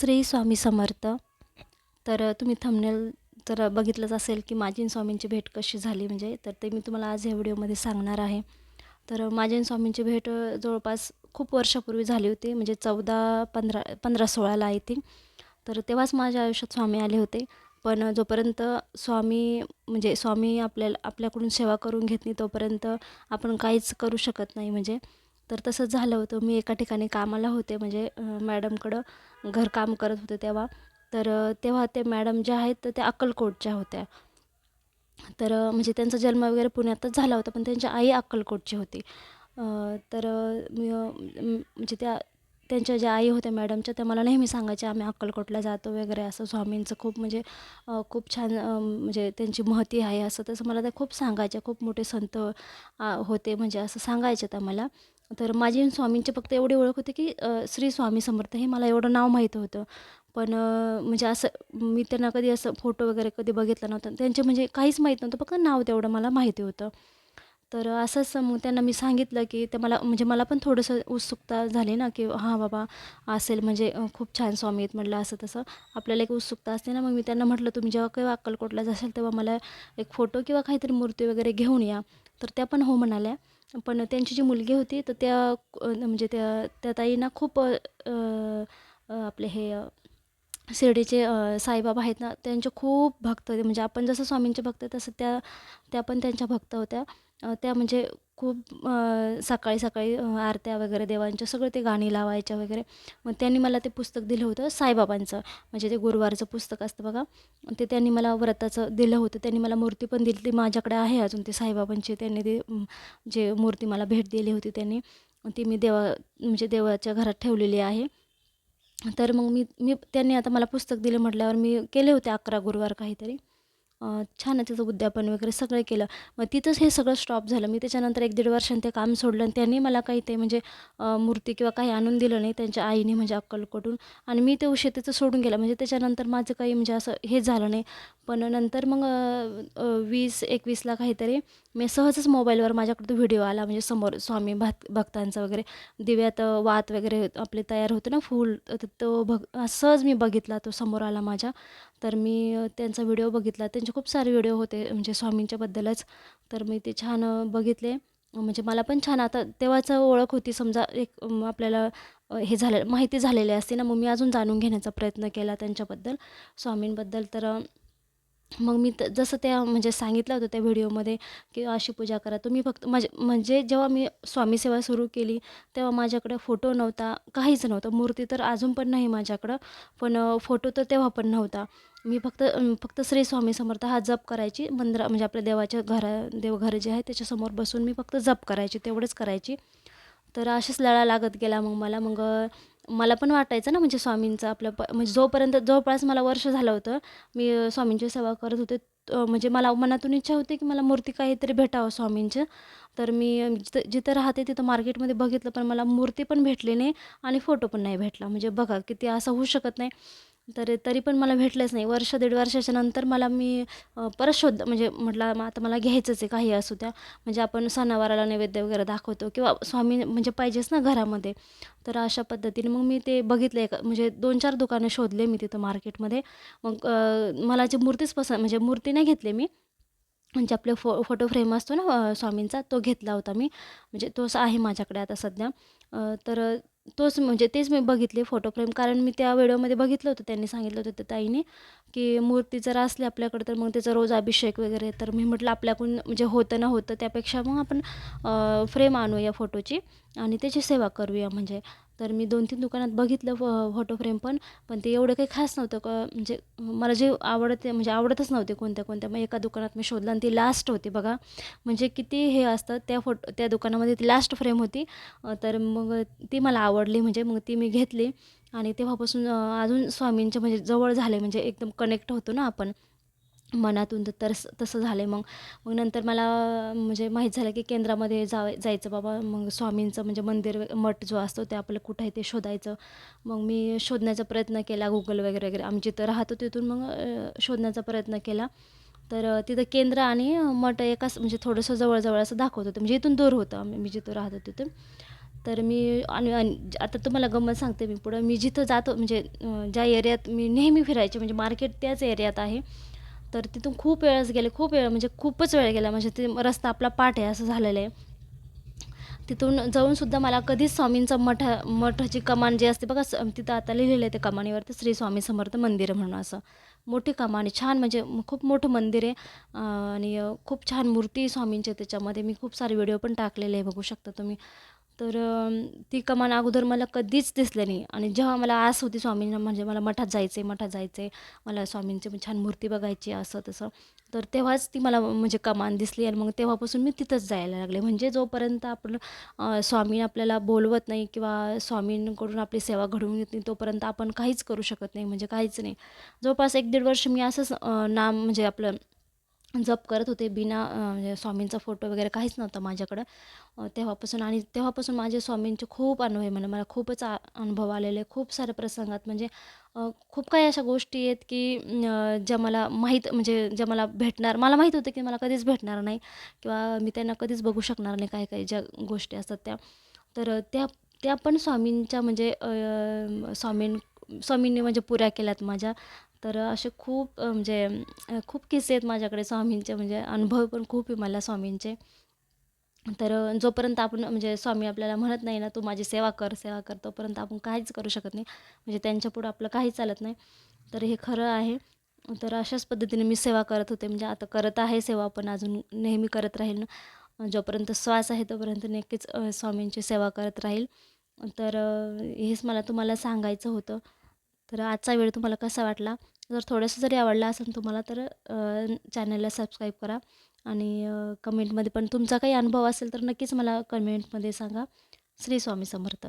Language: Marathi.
श्री स्वामी समर्थ. तर तुम्ही थंबनेल तर बघितलंच असेल की माझी स्वामींची भेट कशी झाली म्हणजे तर ते मी तुम्हाला आज या व्हिडिओमध्ये सांगणार आहे. तर माझी स्वामींची भेट जवळपास खूप वर्षापूर्वी झाली होती म्हणजे चौदा पंधरा पंधरा सोळाला आय थिंक तर तेव्हाच माझ्या आयुष्यात स्वामी आले होते. पण जोपर्यंत स्वामी म्हणजे स्वामी आपल्याला आपल्याकडून सेवा करून घेत नाही तोपर्यंत आपण काहीच करू शकत नाही म्हणजे. तर तसंच झालं होतं. मी एका ठिकाणी कामाला होते म्हणजे मॅडमकडं घरकाम करत होते तेव्हा. तर तेव्हा ते मॅडम ज्या आहेत तर त्या अक्कलकोटच्या होत्या. तर म्हणजे त्यांचा जन्म वगैरे पुण्यातच झाला होता पण त्यांची आई अक्कलकोटची होती. तर मी म्हणजे त्या त्यांच्या ज्या आई होत्या मॅडमच्या त्या मला नेहमी सांगायच्या आम्ही अक्कलकोटला जातो वगैरे असं स्वामींचं खूप म्हणजे खूप छान म्हणजे त्यांची महती आहे असं तसं मला त्या खूप सांगायच्या. खूप मोठे संत होते म्हणजे असं सांगायच्या त्या मला. तर माझी स्वामींचे स्वामींची फक्त एवढी ओळख होती की श्री स्वामी समर्थ हे मला एवढं नाव माहीत होतं. पण म्हणजे असं मी त्यांना कधी असं फोटो वगैरे कधी बघितला नव्हता. त्यांचे म्हणजे काहीच माहीत नव्हतं फक्त नाव तेवढं मला माहिती होतं. तर असंच मग त्यांना मी सांगितलं की ते मला म्हणजे मला पण थोडंसं उत्सुकता झाली ना की हां बाबा असेल म्हणजे खूप छान स्वामी आहेत म्हटलं असं तसं. आपल्याला एक उत्सुकता असते ना मग मी त्यांना म्हटलं तुम्ही जेव्हा काही अक्कलकोटला जाशाल तेव्हा मला एक फोटो किंवा काहीतरी मूर्ती वगैरे घेऊन या. तर त्या पण हो म्हणाल्या. पण त्यांची जी मुलगी होती तर त्या म्हणजे त्या त्या ताईंना खूप आपले हे शिर्डीचे साईबाबा आहेत ना त्यांचे खूप भक्त होते. म्हणजे आपण जसं स्वामींचे भक्त आहे तसं त्या त्या पण त्यांच्या भक्त होत्या. त्या म्हणजे खूप सकाळी सकाळी आरत्या वगैरे देवांच्या सगळं ते गाणी लावायच्या वगैरे. मग त्यांनी मला ते पुस्तक दिलं होतं साईबाबांचं. म्हणजे ते गुरुवारचं पुस्तक असतं बघा. ते त्यांनी मला व्रताचं दिलं होतं. त्यांनी मला मूर्ती पण दिली ती माझ्याकडे आहे अजून ते साईबाबांची. त्यांनी ते जे मूर्ती मला भेट दिली होती त्यांनी ती मी देवा म्हणजे देवाच्या घरात ठेवलेली आहे. तर मग मी मी त्यांनी आता मला पुस्तक दिलं म्हटल्यावर मी केले होते अकरा गुरुवार काहीतरी. छान आहे उद्यापन वगैरे सगळं केलं. मग तिथंच हे सगळं स्टॉप झालं. मी त्याच्यानंतर एक दीड वर्षांनी ते काम सोडलं आणि त्यांनी मला काही ते म्हणजे मूर्ती किंवा काही आणून दिलं नाही त्यांच्या आईने म्हणजे अक्कलकोटून. आणि मी ते शेतीचं सोडून गेलं. म्हणजे त्याच्यानंतर माझं काही म्हणजे असं हे झालं नाही. पण नंतर मग वीस एकवीसला काहीतरी मी सहजच मोबाईलवर माझ्याकडे तो व्हिडिओ आला. म्हणजे समोर स्वामी भात भक्तांचा वगैरे दिव्यात वात वगैरे आपले तयार होते ना फूल तर तो भग सहज मी बघितला तो समोर आला माझ्या. तर मी त्यांचा व्हिडिओ बघितला. त्यांचे खूप सारे व्हिडिओ होते म्हणजे स्वामींच्याबद्दलच. तर मी ते छान बघितले. म्हणजे मला पण छान आता तेव्हाच ओळख होती. समजा एक आपल्याला हे झालं माहिती झालेली असते ना मग मी अजून जाणून घेण्याचा प्रयत्न केला त्यांच्याबद्दल स्वामींबद्दल. तर मग मी त जसं त्या म्हणजे सांगितलं होतं त्या व्हिडिओमध्ये की अशी पूजा करा. तुम्ही फक्त माझे म्हणजे जेव्हा मी स्वामी सेवा सुरू केली तेव्हा माझ्याकडं फोटो नव्हता. काहीच नव्हतं. मूर्ती तर अजून पण नाही माझ्याकडं. पण फोटो तर तेव्हा पण नव्हता. मी फक्त फक्त श्री स्वामी समर्थ हा जप करायची. मंदिरा म्हणजे आपल्या देवाच्या घरा देवघर जे आहे त्याच्यासमोर बसून मी फक्त जप करायची तेवढंच करायची. तर असेच लळा लागत गेला मग मला. मग मला पण वाटायचं ना म्हणजे स्वामींचं आपलं प म्हणजे जोपर्यंत जवळपास मला वर्ष झालं होतं मी स्वामींची सेवा करत होते. म्हणजे मला मनातून इच्छा होती की मला मूर्ती काहीतरी भेटावं स्वामींचं तर मी जिथं जिथं राहते तिथं मार्केटमध्ये बघितलं पण मला मूर्ती पण भेटली नाही आणि फोटो पण नाही भेटला. म्हणजे बघा किती असं होऊ शकत नाही. तर तरी पण मला भेटलंच नाही. वर्ष दीड वर्षाच्या नंतर मला मी परत शोध म्हणजे म्हटलं मग आता मला घ्यायचंच आहे काही असू द्या. म्हणजे आपण सणावाराला नैवेद्य वगैरे दाखवतो किंवा स्वामी म्हणजे पाहिजेच ना घरामध्ये. तर अशा पद्धतीने मग मी ते बघितले एक म्हणजे दोन चार दुकानं शोधले मी तिथं मार्केटमध्ये. मग मला जी मूर्तीच पसंत म्हणजे मूर्ती नाही घेतली मी म्हणजे आपले फो फोटो फ्रेम असतो ना स्वामींचा तो घेतला होता मी. म्हणजे तोच आहे माझ्याकडे आता सध्या. तर तोच म्हणजे तेच मी बघितले फोटो फ्रेम कारण मी त्या व्हिडिओमध्ये बघितलं होतं त्यांनी सांगितलं होतं त्या ताईने की मूर्ती जर असली आपल्याकडे तर मग त्याचा रोज अभिषेक वगैरे. तर मी म्हटलं आपल्याकडून म्हणजे होतं ना होतं त्यापेक्षा मग आपण फ्रेम आणूया फोटोची आणि त्याची सेवा करूया. म्हणजे तर मी दोन तीन दुकानात बघितलं फोटो फ्रेम पण पण ते एवढं काही खास नव्हतं. क म्हणजे मला जे आवडते म्हणजे आवडतच नव्हते कोणत्या कोणत्या. मग एका दुकानात मी शोधलं आणि ती लास्ट होती बघा. म्हणजे किती हे असतं त्या फोटो त्या दुकानामध्ये ती लास्ट फ्रेम होती. तर मग ती मला आवडली म्हणजे मग ती मी घेतली. आणि तेव्हापासून अजून स्वामींच्या म्हणजे जवळ झाले म्हणजे एकदम कनेक्ट होतो ना आपण. मनातून तर तसं झालं मग मग नंतर मला म्हणजे माहीत झालं की केंद्रामध्ये जाव जायचं बाबा. मग स्वामींचं म्हणजे मंदिर मठ जो असतो ते आपलं कुठं आहे ते शोधायचं. मग मी शोधण्याचा प्रयत्न केला गुगल वगैरे वगैरे. आम्ही जिथं राहतो तिथून मग शोधण्याचा प्रयत्न केला. तर तिथं केंद्र आणि मठ एकाच म्हणजे थोडंसं जवळजवळ असं दाखवत होतं. म्हणजे इथून दूर होतं आम्ही. मी जिथं राहतो तिथून. तर मी आणि आता तुम्हाला गंमत सांगते मी पुढं. मी जिथं जातो म्हणजे ज्या एरियात मी नेहमी फिरायचे म्हणजे मार्केट त्याच एरियात आहे. तर तिथून खूप वेळच गेले खूप वेळ म्हणजे खूपच वेळ गेला. म्हणजे ते रस्ता आपला पाठ आहे असं झालेलं आहे. तिथून जाऊनसुद्धा मला कधीच स्वामींचं मठ मठाची कमान जी असते बघा तिथं आता लिहिलेलं आहे ते कमानीवरती श्री स्वामी समर्थ मंदिर म्हणून असं. मोठी कमान आहे छान म्हणजे खूप मोठं मंदिर आहे. आणि खूप छान मूर्ती स्वामींचे स्वामींच्या त्याच्यामध्ये. मी खूप सारे व्हिडिओ पण टाकलेले आहे बघू शकता तुम्ही. तर ती कमान अगोदर मला कधीच दिसलं नाही. आणि जेव्हा मला आस होती स्वामींना म्हणजे मला मठात जायचं आहे मठात जायचं आहे मला स्वामींची छान मूर्ती बघायची असं तसं. तर तेव्हाच ती मला म्हणजे कमान दिसली आणि मग तेव्हापासून मी तिथंच जायला लागले. म्हणजे जोपर्यंत आपण स्वामी आपल्याला बोलवत नाही किंवा स्वामींकडून आपली सेवा घडवून येत नाही तोपर्यंत आपण काहीच करू शकत नाही म्हणजे काहीच नाही. जवळपास एक दीड वर्ष मी असंच नाम म्हणजे आपलं जप करत होते बिना म्हणजे स्वामींचा फोटो वगैरे काहीच नव्हता माझ्याकडं. तेव्हापासून आणि तेव्हापासून माझे स्वामींचे खूप अनुभव आहे म्हणजे मला खूपच आ अनुभव आलेले खूप साऱ्या प्रसंगात. म्हणजे खूप काही अशा गोष्टी आहेत की ज्या मला माहीत म्हणजे ज्या मला भेटणार मला माहीत होतं की मला कधीच भेटणार नाही किंवा मी त्यांना कधीच बघू शकणार नाही काही काही ज्या गोष्टी असतात त्या. तर त्या त्या पण स्वामींच्या म्हणजे स्वामीं स्वामींनी म्हणजे पुऱ्या केल्यात माझ्या. तर असे खूप म्हणजे खूप किस्से आहेत माझ्याकडे स्वामींचे म्हणजे अनुभव पण खूप आहे मला स्वामींचे. तर जोपर्यंत आपण म्हणजे स्वामी आपल्याला म्हणत नाही ना तू माझी सेवा कर सेवा कर तोपर्यंत आपण काहीच करू शकत नाही. म्हणजे त्यांच्यापुढं आपलं काहीच चालत नाही. तर हे खरं आहे. तर अशाच पद्धतीने मी सेवा करत होते. म्हणजे आता करत आहे सेवा पण अजून नेहमी करत राहील ना. जोपर्यंत श्वास आहे तोपर्यंत नक्कीच स्वामींची सेवा करत राहील. तर हेच मला तुम्हाला सांगायचं होतं. तर आजचा व्हिडिओ तुम्हाला कसा वाटला? जर थोडंसं जरी आवडला असेल तुम्हाला तर चॅनलला सबस्क्राईब करा आणि कमेंटमध्ये पण तुमचा काही अनुभव असेल तर नक्कीच मला कमेंटमध्ये सांगा. श्री स्वामी समर्थ.